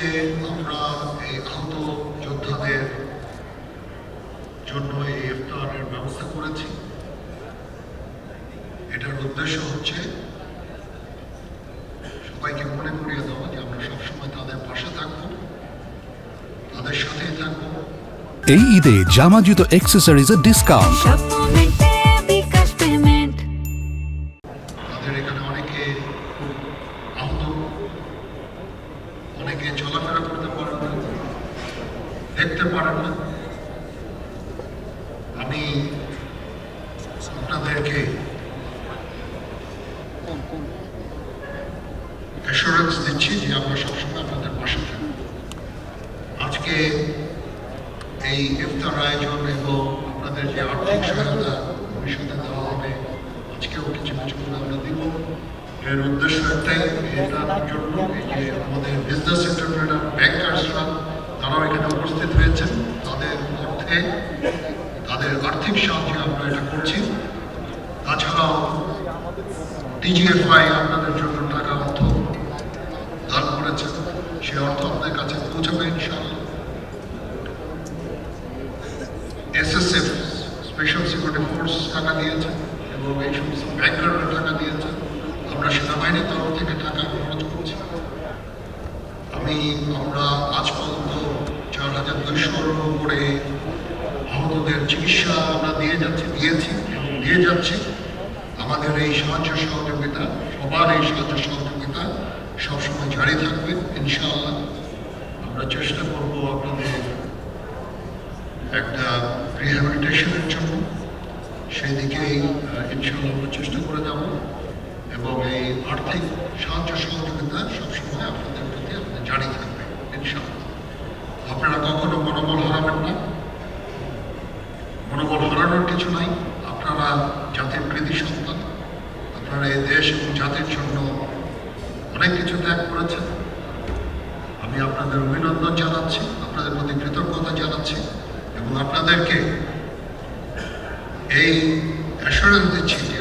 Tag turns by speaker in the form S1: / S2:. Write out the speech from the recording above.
S1: আজকে আমরা এই আহত যোদ্ধাদের জন্য এই ইফতারের ব্যবস্থা করেছি। এটার উদ্দেশ্য হচ্ছে সবাইকে মনে করিয়ে দেওয়া যে আমরা সবসময় তাদের পাশে থাকব তাদের সাথেই থাকব।
S2: এই ঈদে জামা জুতো অ্যাক্সেসরিজের ডিসকাউন্ট
S1: অনেকে চলাফেরা করতে পারেন না। দেখতে পারেন না। আমি আপনাদেরকে অ্যাসুরেন্স দিচ্ছি যে আমরা সবসময় আপনাদের পাশে থাকব। আজকে এই ইফতার আয়োজন এবং আপনাদের যে আর্থিক সহায়তা ভবিষ্যতে দেওয়া হবে আজকেও কিছু কিছু করে আমরা দিব এর উদ্দেশ্য একটাই এটার জন্য যে আমাদের বিজনেস এন্টারপ্রেনার ব্যাংকার্সরা তারাও এখানে উপস্থিত হয়েছেন। তাদের অর্থে, তাদের আর্থিক সাহায্যে আমরা এটা করছি। তাছাড়াও ডিজিএফআই আপনাদের জন্য টাকা অর্থ দান করেছেন। সে অর্থ আপনাদের কাছে পৌঁছাবে ইনশাআল্লাহ। এসএসএফ স্পেশাল সিকিউরিটি ফোর্স টাকা দিয়েছে এবং এই সমস্ত ব্যাংকাররা টাকা দিয়েছে আমরা সেনাবাহিনীর তরফ থেকে টাকা খরচ করছি। আমি, আমরা আজ পর্যন্ত চার হাজার দুইশোর উপরে আহতদের চিকিৎসা আমরা দিয়ে যাচ্ছি, দিয়েছি, দিয়ে যাচ্ছি। আমাদের এই সাহায্য সহযোগিতা, সবার এই সাহায্য সহযোগিতা সবসময় জারি থাকবে, ইনশাআল্লাহ। আমরা চেষ্টা করব আপনাদের একটা রিহ্যাবিলিটেশনের জন্য। সেই দিকেই ইনশাআল্লাহ আমরা চেষ্টা করে যাব। আর্থিক সাহায্য সহযোগিতা সবসময় আপনাদের প্রতি আমাদের জারি থাকবে, ইনশাআল্লাহ। আপনারা কখনো মনোবল হারাবেন না। মনোবল হারানোর কিছু নাই। আপনারা জাতির কৃতি সন্তান। আপনারা এই দেশ এবং জাতির জন্য অনেক কিছু ত্যাগ করেছেন। আমি আপনাদের অভিনন্দন জানাচ্ছি, আপনাদের প্রতি কৃতজ্ঞতা জানাচ্ছি এবং আপনাদেরকে এই অ্যাসুরেন্স দিচ্ছি যে